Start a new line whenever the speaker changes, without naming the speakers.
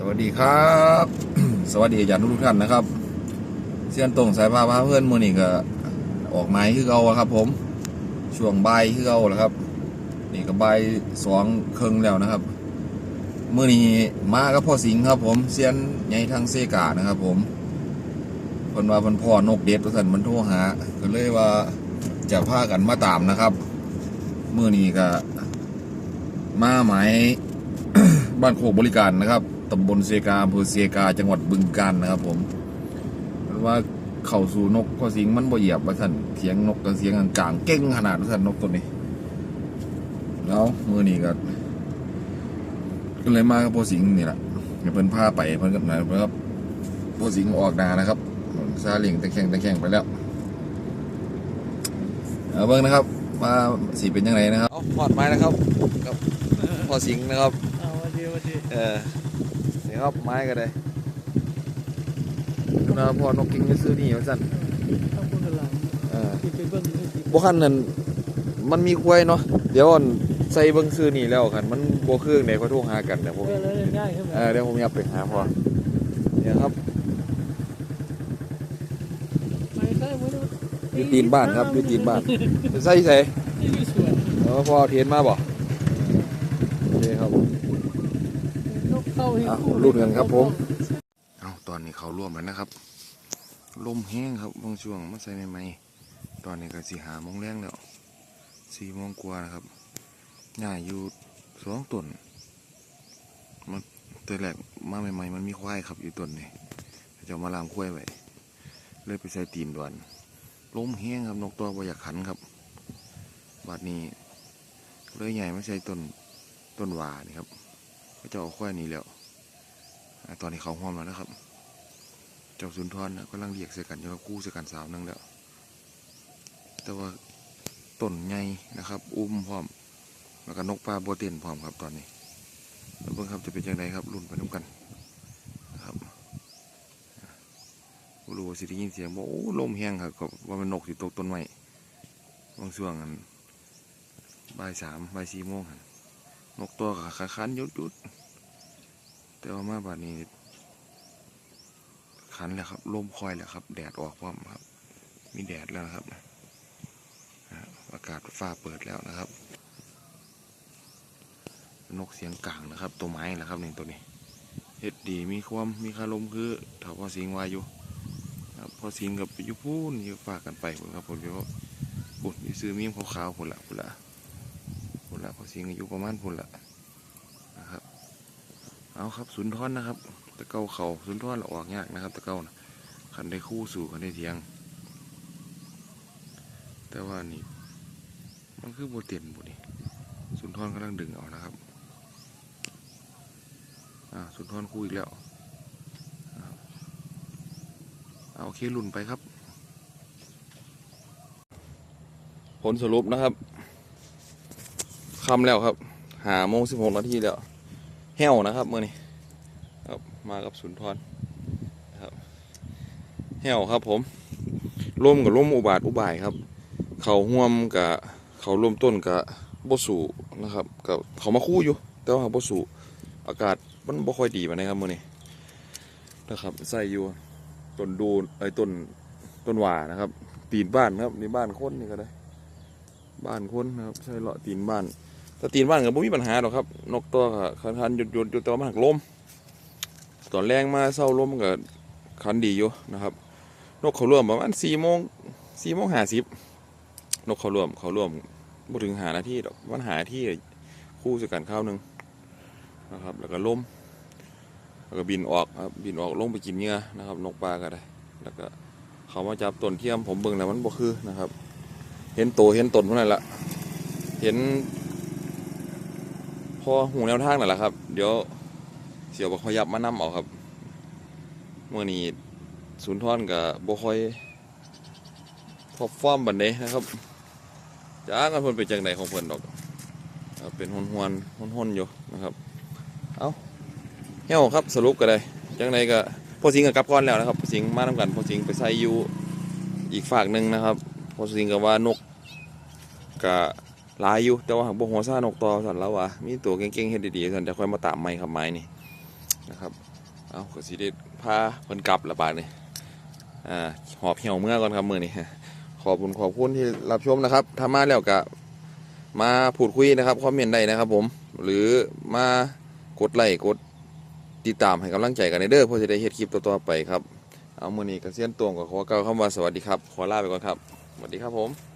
สวัสดีครับ สวัสดีอาจารย์ทุกท่านนะครับเสียนตรงสายพาพาเพื่อนมือนี่ก็ออกไม้คือเอาครับ ผมช่วงใบ่ายคือเอาแหละครับ นี่ก็บ่ายสองเครึ่งแล้วนะครับมือนี้มากับพ่อสิงครับ ผมเสียนใหญ่ทางเซกานะครับ ผมเพิ่นว่าพิ่นพ่อนกเด็ดสันมันโทรหาก็เลยว่าจะพากันมาตามนะครับมือนี้ก็มาหมายบ้านโคกบริการนะครับ ตำบลเซกาอำเภอเซกา จังหวัดบึงกาฬนะครับ ผมเพราะว่าเข้าสู่นกข้อสิงมันบ่เหยียบว่าท่านเสียงนกกับเสียงกลางๆเก่งขนาดว่าท่านนกตัวนี้ แล้วมือนี้ก็ก็เลยมากับพ่อสิงห์นี่แหละเดี๋ยวเพิ่นพาไปเพิ่นกับไหนเพิ่นครับพ่อสิงห์ออกนานะครับซาเลียงตะแคงตะแคงไปแล้วเอาเบิ่งนะครับว่าสีเป็นยังไงนะครับเอาพอดไม้นะครับกับพ่อสิงห์นะครับ
เอาวันดีวันดี
เออนี่ ครับไม้ก็ได้คุณอาพอนกกิ้งจะซื้อนี่มาสั่น
ต้องพูดกันหลัง
เออ
ที่ไปเบิ้งนี่สิ
บ่คันนั้นมันมีควายเนาะเดี๋ยวอันใส่เบิ่งซื้อนี่แล้วคันมันบ่คือในเขาโทรหากันเดี๋ยวผม
เออแล้วง่ายขึ้นไหม
เออเดี๋ยวผมอยากไปหาพอเนี่ยครับ
ไม่ใช่ไม่ได้
อยู่ตีนบ้านครับอยู่ตีนบ้านไปใส่ใส่
ที่อยู่สวน
เออพอเทียนมาบ่โอเคครับ
นก เอา
รุ่นกันครับผมเอาตอนนี้เขาร่วมแล้วนะครับ ลมแห้งครับบางช่วงมาใส่ใหม่ๆตอนนี้ก็สี่หาโมงแรงแล้วสี่โมงกว่านะครับง่ายอยู่สองต้นมันตัวแรกมาใหม่ๆมันมีควายครับอยู่ต้นนี่จะมาลามควายไว้เลยไปใส่ตีนด่วนลมแห้งครับนกตัวบอยากขันครับบัดนี้เลยใหญ่ไม่ใช่ต้นต้นวานี่ครับ ก็จะเอาควายหนี้แล้วตอนนี้เขาห้อมแล้วนะครับ เจ้าสุนทรนะกำลังเรียกใส่กันอยู่กับกู้ใส่กันสาวนึงแล้ว แต่ว่าต้นใหญ่นะครับ อุ้มพร้อม แล้วก็นกปลาโบเตนพร้อมครับตอนนี้แล้วเบิ่งครับจะเป็นยังไงครับรุ่นไปน้ำกันนะครับรู้ว่าสิได้ยินเสียงบอกโอ้ลมแห้งครับก็ว่ามันนกสิตกต้นไม้บางช่วงนั้นบ่ายสามบ่ายสี่โมงหั่น นกตัวก็ขาคันยุดยุดแต่ว่ามาบาดนี้ขันแล้วครับลมคอยแล้วครับ แดดออกพร้อมครับ มีแดดแล้วนะครับ อากาศฟ้าเปิดแล้วนะครับ นกเสียงกลางนะครับ ตัวไม้นะครับหนี่งตัวนี้เฮ็ดดีมีความมีคารมคือถ้าพอสิงวายอยู่ครับพอสิงกับยุพูนอยู่ฝากกันไปคนครับผมเดี๋ยวปุ่นที่ซื้อมีมขาวๆพุ่นละพุ่นละ ละพอสิงอายุประมาณพุ่นละนะครับ เอาครับสุนทรนนะครับ ตะเกาเขาสุนทรเราออกยากนะครับ ตะเกานะคันได้คู่สู่คันได้เทียง แต่ว่านี่มันคือโบเต็นบุนี่สุนทรกำลังดึงเอานะครับอ่าสุนทรคู่อีกแล้วเอาโอเคลุ่นไปครับ ผลสรุปนะครับ คำแล้วครับ หาโมงสิบหกนาทีแล้วแห้วนะครับเมื่อนี้ครับมากับสุนทรนะครับแห้วครับผมร่วมกับร่วมอุบาทอุบายครับ เขาห่วมกับเขาร่วมต้นกับบสูนะครับกับเขามาคู่อยู่ แต่ว่าบสูอากาศมันบ่ค่อยดีมานะครับมื่อนี้นะครับใส่อยู่ต้นดูไอ้ต้นต้นหว่านะครับ ตีนบ้านครับในบ้านคนนี่ก็ได้ บ้านคนนะครับ ใช่เลาะตีนบ้าน แต่ตีนบ้านก็บ่มีปัญหาหรอกครับ นกตัวคันคันหยุดหยุดอยู่แต่ว่ามันหักลมตอนแรงมาเศร้าลมก็คันดีอยู่นะครับ นกเขาร่วมประมาณสี่โมงสี่โมงห้าสิบนกเขาร่วมเขาร่วมบ่ถึงหานาทีดอกมันหาที่คู่สกันข้าวหนึ่งนะครับ แล้วก็ล่มแล้วก็บินออกครับบินออกลงไปกินเหงื่อนะครับ นกปลาก็ได้ แล้วก็เขามาจับต้นเทียมผมเบิ่งแล้วมันบ่คือนะครับ เห็นโตเห็นต้นเท่านั้นละเห็น อหูแนวทางนั่นแหละครับ เดี๋ยวเสียวบอกขยับมานํเอาครับเมื่อนี้ศูนย์ท่อนกับบ่คอยพอฟอร์มบันเดนะครับจ้ากันเพิ่นเป็นจังไดของเพิ่นดอกเป็นหวนหวนหวนหวนอยู่นะครับเอาเหี่ยวครับสรุปก็ได้จังไดก็พอสิงกับกลับก่อนแล้วนะครับพอสิงมานํกันพอสิงไปใส่อยู่อีกฝากหนึ่งนะครับพอสิงกับว่านกกะ หลายอยู่แต่ว่าบ่หัวซ่านกต่อสันแล้วว่ามีตัวเก่งๆเฮ็ดดีๆสันจะค่อยมาตามใหม่ครับไม้นี่นะครับเอาขอสีเด็ดพาเพิ่นกลับละบาดนี่อ่าหอบเหี่ยวเมื่อก่อนครับมือนี้ขอบคุณขอบคุณที่รับชมนะครับถ้ามาแล้วก็มาพูดคุยนะครับคอมเมนต์ได้นะครับ ผม หรือมากดไลค์กดติดตามให้กำลังใจกันในเด้อเพื่อจะได้เฮ็ดคลิปต่อๆไปครับเอามือนี้กระเซียนตวงก็ขอกล่าคำว่าสวัสดีครับ ขอลาไปก่อนครับสวัสดีครับผม